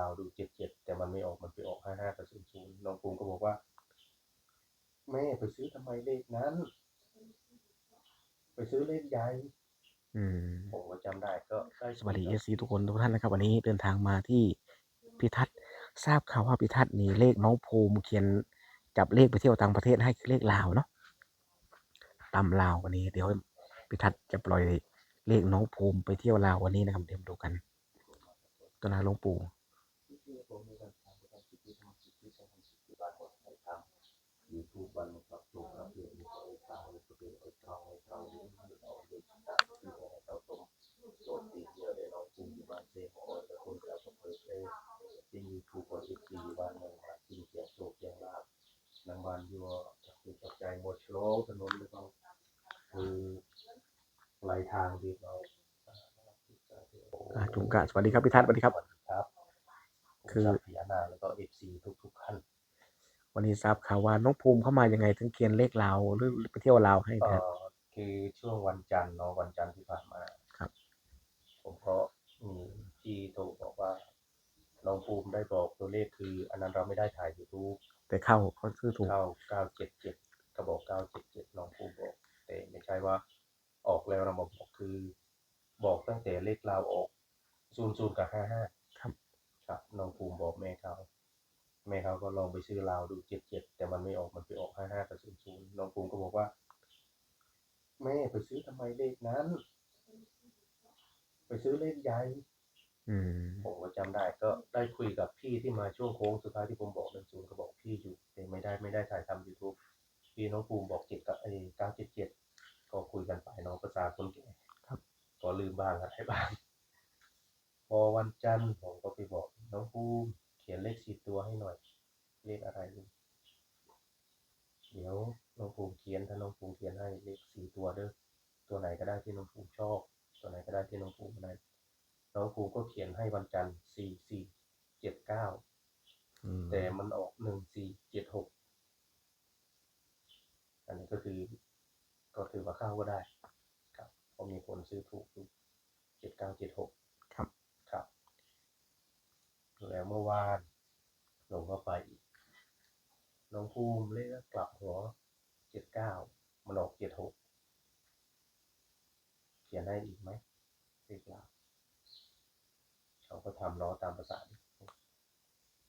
ลาวดูเจ็ดเจ็ดแต่มันไม่ออกมันไปออกห้าห้ากับศูนย์ศูนย์น้องภูมิก็บอกว่า แม่ไปซื้อทำไมเลขนั้น ไปซื้อเลขใหญ่อืมผมก็จำได้ก็ได้สวัสดีเอซีทุกคนทุกท่านนะครับวันนี้เดินทางมาที่พิทัศน์ทราบข่าวว่าพิทัศน์นี่เลขน้องภูมิเขียนจับเลขไปเที่ยวต่างประเทศให้คือเลขลาวเนาะตำลาววันนี้เดี๋ยวพิทัศน์จะปล่อยเลขน้องภูมิไปเที่ยวลาววันนี้นะครับเดี๋ยวมาดูกันตัวนาหลวงปู่ ผมมีการทักทายูทูบวันกับตัวครับเพื่อนไอ้ตาไอ้ตัวไอ้ทองไอ้ทองนี่มันเอาเด็กตาที่ให้เราตรงโดนตีเยอะเลยน้องภูมิอยู่บ้านเซ่ขอแต่คนกับเผยเซ่ที่ยูทูบวันอีกสี่วันหนึ่งมากินเสียงโศกเสียงลาบนางบ้านอยู่จักรจักรใจหมดโชว์ถนนเลยเขาคือไหลทางดีเรา อ่าจุงกะสวัสดีครับพิทัศน์สวัสดีครับสวัสดี ครับคือพญานาคแล้วก็เอฟซีทุกๆท่านวันนี้ทราบข่าวว่าน้องภูมิเข้ามายังไงถึงเขียนเลขลาวหรือไปเที่ยวลาวให้เอ่ครับอคือช่วงวันจันทร์เนาะวันจันทร์ที่ผ่านมาครับ ผมก็มีที่โทรบอกว่าน้องภูมิได้บอกตัวเลขคือ อันนั้นเราไม่ได้ถ่ายยูทูบแต่เข้าเขาคือถูก เข้าเก้าเจ็ดเจ็ดก็บอกเก้าเจ็ดเจ็ดน้องภูมิบอก แต่ไม่ใช่ว่าออกแล้วเรามาบอกคือ บอกตั้งแต่เลขเราวออกศูนย์ศูนย์กับห้าห้า ครับครับน้องภูมิบอกแม่เขาแม่เขาก็ลองไปซื้อลาวดูเจ็ดเจ็ดแต่มันไม่ออกมันไปออกห้าห้ากับศูนย์ศูนย์น้องภูมิก็บอกว่า แม่ไปซื้อทำไมเลขนั้น ไปซื้อเลขใหญ่อืมผมก็จำได้ก็ได้คุยกับพี่ที่มาช่วงโค้งสุดท้ายที่ผมบอกหนึ่งศูนย์ก็บอกพี่อยู่แต่ไม่ได้ไม่ได้ถ่ายทำยูทูบพี่น้องภูมิบอกเจ็ดกับไอ้เก้าเจ็ดเจ็ดก็คุยกันไปน้องภาษาคนแก่ครับก็ลืมบ้างอะไรบ้าง พอวันจันทร์ผมก็ไปบอก น้องภูมิเขียนเลขสี่ตัวให้หน่อย เลขอะไรลูกเดี๋ยวน้องภูมิเขียนถ้าน้องภูมิเขียนให้เลขสี่ตัวเด้อตัวไหนก็ได้ที่น้องภูมิชอบ ตัวไหนก็ได้ที่น้องภูมิได้น้องภูมิก็เขียนให้วันจันทร์สี่สี่เจ็ดเก้าอืมแต่มันออกหนึ่งสี่เจ็ดหกอันนี้ก็คือ ก็ถือว่าเข้าก็ได้ ครับเพราะมีคนซื้อถูกอยู่เจ็ดเก้าเจ็ดหกครับครับ แล้วเมื่อวานลงก็ไปอีกน้องภูมิเลขกลับหัวเจ็ดเก้ามันออกเจ็ดหกเขียนได้อีกไหมเลขลาวเขาก็ทำเนาะตามภาษาดิ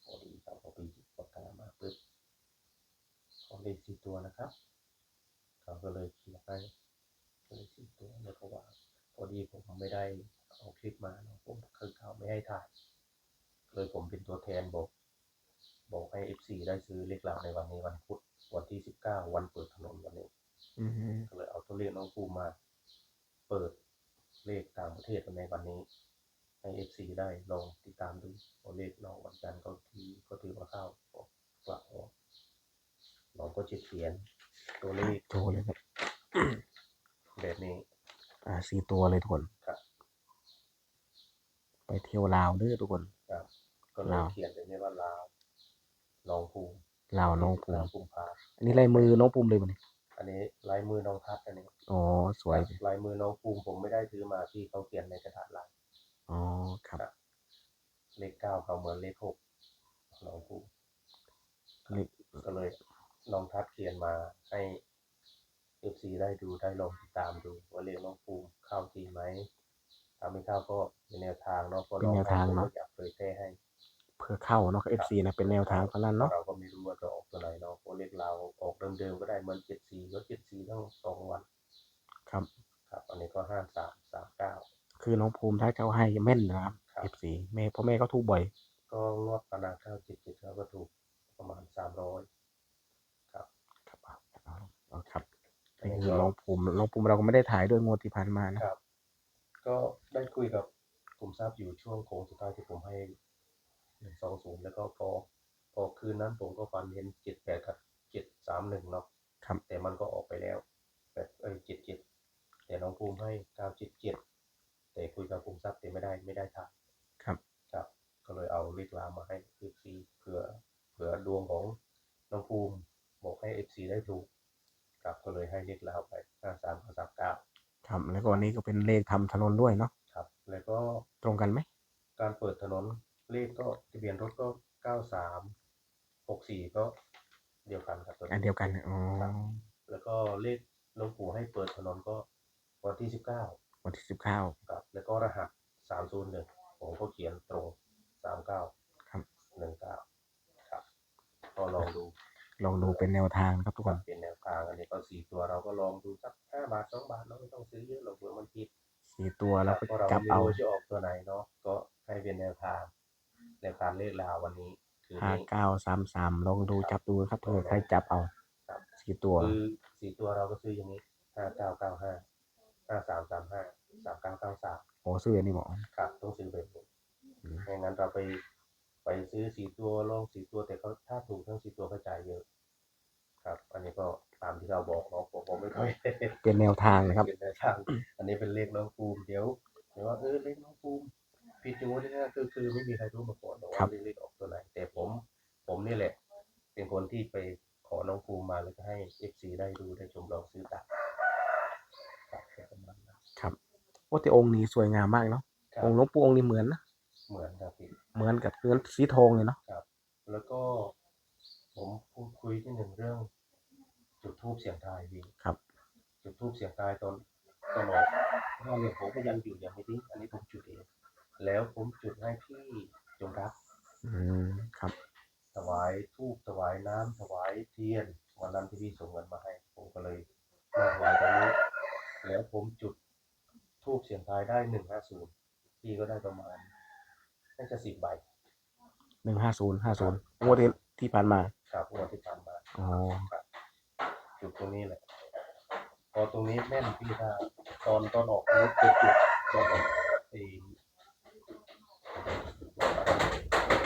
พอดีเขาก็ไปหยิบปากกามาปึ๊บเขาเลขสี่ตัวนะครับ เขาก็เลยเขียนให้เลขสี่ตัวแล้วก็วางพอดีผมไม่ได้เอาคลิปมาเนาะผมคือเขาไม่ให้ถ่าย เลยผมเป็นตัวแทนบอก บอกให้ FC ได้ซื้อเลขลาวในวันนี้วันพุธวันที่19วันเปิดถนนวันนี้อืมก็เลยเอาตัวเลขน้องภูมิมาเปิดเลขต่างประเทศในวันนี้ ให้ FC ได้ลองติดตามดูตัวเลขน้องวันจันทร์ก็ทีก็ถือว่าเข้าก็กลับออกน้องก็จะเขียนตัวเลขโชว์เลยครับแบบนี้ อ่าสี่ตัวเลยทุกคนครับไปเที่ยวลาวเด้อทุกคน ครับก็เลยลาว เขียนเป็นในว่าลาวน้องภูมิลาวน้องภูมิภูมิภาอันนี้ลายมือน้องภูมิเลยมันนี่อันนี้ลายมือน้องทัศน์อันนี้อ๋อสวยลายมือน้องภูมิผมไม่ได้ซื้อมาที่เขาเขียนในกระดาษลายอ๋อครับ เลขเก้าเขาเหมือนเลขหกน้องภูมิเลข ก็เลยน้องทัศน์เขียนมาให้เอฟซีได้ดูได้ลองติดตามดูว่าเลขน้องภูมิเข้าจริงไหม ถ้าไม่เข้าก็เป็นแนวทางเนาะเพราะเป็นแนวทางเนาะรอยากเผยแพร่ให้ เพื่อเข้าเนาะเอฟซีนะเป็นแนวทางเท่านั้นเนาะเราก็ไม่รู้ว่าจะออกตัวไหนเนาะเพราะเลขเราออกเดิมๆก็ได้เหมือนเจ็ดสี่ก็เจ็ดสี่ทั้งสองวันครับ ครับ อันนี้ก็ห้าสามสามเก้า คือน้องภูมิถ้าเขาให้แม่นนะครับครับ เอฟซีแม่เพราะแม่ก็ถูกบ่อยก็งวดปานาเก้าเจ็ดเจ็ดเขาก็ถูกประมาณสามร้อยครับครับเอาเอาเอาครับอันนี่นี้คือก็น้องภูมิน้องภูมิเราก็ไม่ได้ถ่ายด้วยงวดที่ผ่านมานะ ครับ ก็ได้คุยกับกลุ่มทราบอยู่ช่วงโค้งสุดท้ายที่ผมให้หนึ่งสองศูนย์แล้วก็พอพอคืนนั้นผมก็ฟันเห็นเจ็ดแปดกับเจ็ดสามหนึ่งเนาะครับแต่มันก็ออกไปแล้วแปดเอ้ยเจ็ดเจ็ดแต่น้องภูมิให้เก้าเจ็ดเจ็ดแต่คุยกับกลุ่มทรัพย์แต่ไม่ได้ไม่ได้ถ่ายครับครับ ก็เลยเอาเลขลามาให้เอฟซีเผื่อเผื่อดวงของน้องภูมิบอกให้เอฟซีได้ถูกครับก็เลยให้เลขลาวไปห้าสามห้าสามเก้า ครับ แล้วก็วันนี้ก็เป็นเลขทำถนนด้วยเนาะครับ แล้วก็ตรงกันไหมการเปิดถนนเลขก็ทะเบียนรถก็เก้าสามหกสี่ก็เดียวกันครับตัวอันเดียวกันอ๋อแล้วก็เลขหลวงปู่ให้เปิดถนนก็วันที่สิบเก้าวันที่สิบเก้า ครับ แล้วก็รหัสสามศูนย์หนึ่งผมก็เขียนตรงสามเก้าครับ หนึ่งเก้าครับ ก็ลองดูลองดูเป็นแนวทางนะครับทุกคนเป็น แนวทางอันนี้ก็สี่ตัวเราก็ลองดูสักห้าบาทสองบาทเราไม่ต้องซื้อเยอะหรอกเผื่อมันผิดสี่ตัวแล้วก็เพราะเราจับไม่เอารู้จะออกตัวไหนเนาะก็ให้เป็นแนวทางแนวทางเลขลาววันนี้คือห้านี้เก้าสามสามลองดูจับดูครับเผื่อใครจับเอาครับสี่ตัวคือสี่ตัวเราก็ซื้ออย่างนี้ห้าเก้าเก้าห้าห้าสามสามห้าสามเก้าเก้าสามโอ้ซื้ออันนี้หมอครับต้องซื้อแบบนี้อืมไม่งั้นเราไปไปซื้อสี่ตัวลองสี่ตัวแต่เขาถ้าถูกทั้งสี่ตัวก็จ่ายเยอะ ครับ อันนี้ก็ ตามที่เราบอกเนาะผมผมไม่ค่อยเป็นแนวทางนะครับเป็นแนวทาง อันนี้เป็นเลขน้องภูมิเดี๋ยวเดี๋ยวว่าเออเลขน้องภูมิผิดจังวะเนี่ยคือคือไม่มีใครรู้มาก่อนหรอกครัว่าบเลขออกตัวไหนแต่ผม ผมนี่แหละ เป็นคนที่ไปขอน้องภูมิมาแล้วก็ให้เอฟซีได้ดูได้ชมลองซื้อตามครับแค่ประมาณนั้นครับโอ้แต่องค์นี้สวยงามมากเนาะครับองค์หลวงปู่องค์นี้เหมือนนะเหมือนครับพี่เหมือนกับเนื้อสีทองเลยเนาะแล้วก็ผมพูดคุยที่หนึ่งเรื่องจุด ทูบเสียงทายพี่ครับ จุดทูบเสียงทายตอนตอนออกว่าเนี่ยผมก็ยังอยู่ยังไม่ทิ้งอันนี้ผมจุดเองแล้วผมจุดให้พี่จงรัก อืมครับ ถวายทูบถวายน้ำถวายเทียนวันนั้นที่พี่ส่งเงินมาให้ ผมก็เลยมาถวายตรงนี้ แล้วผมจุดทูบเสียงทายได้หนึ่งห้าศูนย์พี่ก็ได้ประมาณน่าจะสิบใบหนึ่งห้าศูนย์ห้าศูนย์งวดที่ที่ผ่านมา ครับงวดที่ผ่านมาอ๋อ จุดตรงนี้แหละ พอตรงนี้แม่นพี่ถ้าตอนตอนออกรถจุดจุดตอนออกไอ้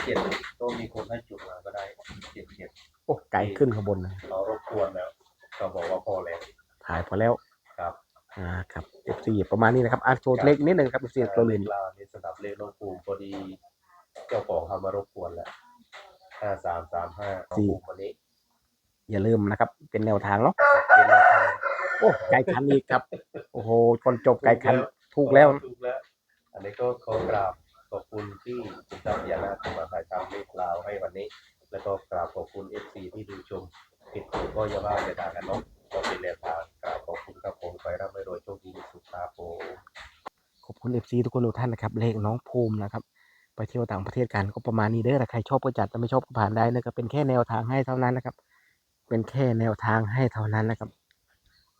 เจ็ดก็มีคนให้จุดมาก็ได้เจ็ดเจ็ดโอ้ไก่ขึ้นข้างบนนะเรารบกวนแล้วเขาบอกว่าพอแล้วถ่ายพอแล้วครับอ่าครับเอฟซีประมาณนี้นะครับอาโชว์เล็กนิดหนึ่งครับเอฟซีตัวเลลินขลาวนี่สำหรับเลขหลวงปู่พอดี เจ้าของเขามารบกวนแล้วห้าสามสามห้าของปู่วันนี้ อย่าลืมนะครับ เป็นแนวทางเนาะเป็นแนวทางโอ้ไก่คันอีกครับ โอ้โหคนจบไก่คันถูกแล้ว ถูกแล้ว อันนี้ก็ขอกราบขอบคุณที่ติดตามยานาที่มาถ่ายทำเลขลาวให้วันนี้ แล้วก็กราบขอบคุณเอฟซีที่ดูชมผิดถูกก็อย่าว่าไปด่ากันเนาะก็เป็นแนวทางกราบขอบคุณครับผมไปร่ำไปรวยโชคดีมีสุขครับผมขอบคุณเอฟซีทุกคนทุกท่านนะครับ เลขน้องภูมินะครับ ไปเที่ยวต่างประเทศกันก็ประมาณนี้เด้อถ้าใครชอบก็จัดถ้าไม่ชอบก็ผ่านได้นะครับเป็นแค่แนวทางให้เท่านั้นนะครับ เป็นแค่แนวทางให้เท่านั้นนะครับ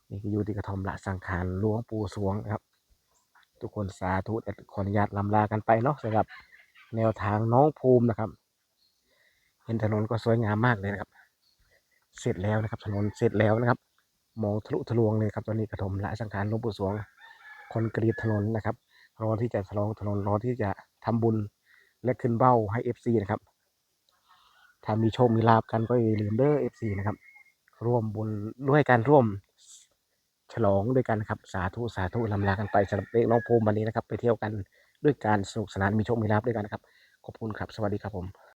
นี่ก็อยู่ที่กระทอมละสังขารหลวงปู่สวงนะครับ ทุกคนสาธุแต่ขออนุญาตลำลากันไปเนาะสำหรับแนวทางน้องภูมินะครับ เห็นถนนก็สวยงามมากเลยนะครับ เสร็จแล้วนะครับ ถนนเสร็จแล้วนะครับมองทะลุทะลวงเลยครับตอนนี้กระถมละสังขารหลวงปู่สวง คนกรีตถนนนะครับรอที่จะฉลองถนนรอที่จะทำบุญและขึ้นเบ้าให้เอฟซีนะครับ ถ้ามีโชคมีลาบกันก็อย่าลืมเด้อเอฟซีนะครับ ร่วมบุญด้วยการร่วมฉลองด้วยกันนะครับ สาธุสาธุลำลากันไปสำหรับเลขน้องภูมิวันนี้นะครับ ไปเที่ยวกันด้วยการสนุกสนานมีโชคมีลาบด้วยกันนะครับ ขอบคุณครับ สวัสดีครับผม